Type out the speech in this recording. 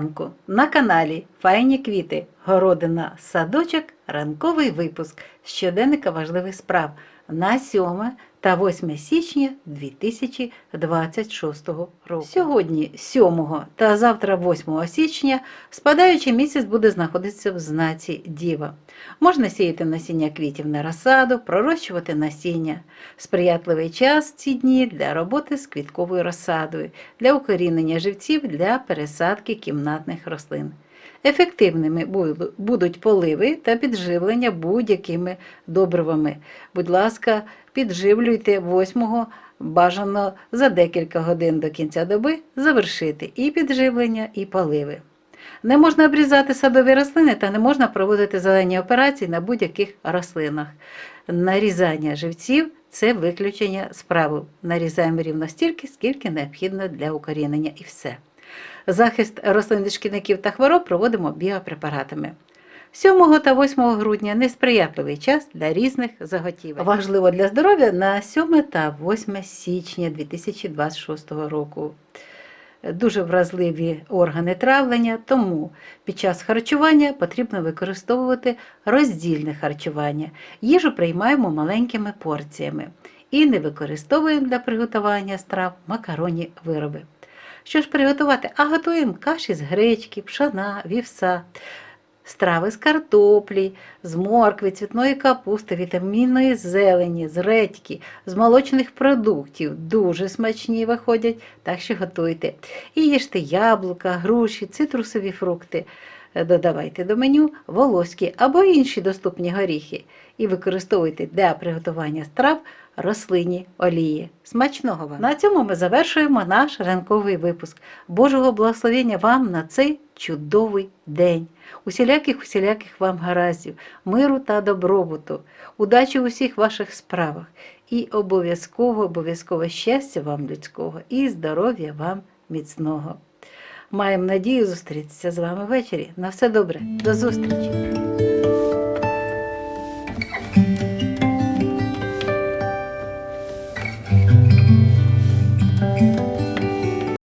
ранку на каналі Файні квіти, городина, садочок, ранковий випуск щоденника важливих справ на 7 та 8 січня 2026 року. Сьогодні 7 та завтра 8 січня спадаючий місяць буде знаходитися в знаці Діва. Можна сіяти насіння квітів на розсаду, пророщувати насіння. Сприятливий час ці дні для роботи з квітковою розсадою, для укорінення живців для пересадки кімнатних рослин. Ефективними будуть поливи та підживлення будь-якими добривами. Будь ласка, підживлюйте 8 бажано за декілька годин до кінця доби завершити і підживлення, і поливи. Не можна обрізати садові рослини та не можна проводити зелені операції на будь-яких рослинах. Нарізання живців це виключення з правил. Нарізаємо рівно стільки, скільки необхідно для укорінення і все. Захист рослин від шкідників та хвороб проводимо біопрепаратами. 7 та 8 грудня несприятливий час для різних заготівель. Важливо для здоров'я на 7 та 8 січня 2026 року. Дуже вразливі органи травлення, тому під час харчування потрібно використовувати роздільне харчування. Їжу приймаємо маленькими порціями і не використовуємо для приготування страв макаронні вироби. Що ж приготувати? А готуємо каші з гречки, пшона, вівса, страви з картоплі, з моркви, цвітної капусти, вітамінної зелені, з редьки, з молочних продуктів. Дуже смачні виходять, так що готуйте. І їжте яблука, груші, цитрусові фрукти. Додавайте до меню волоські або інші доступні горіхи і використовуйте для приготування страв рослинні олії. Смачного вам! На цьому ми завершуємо наш ранковий випуск. Божого благословення вам на цей чудовий день. Усіляких усіляких вам гараздів, миру та добробуту, удачі у всіх ваших справах і обов'язково, обов'язково щастя вам людського і здоров'я вам міцного. Маємо надію зустрітися з вами ввечері. На все добре, до зустрічі!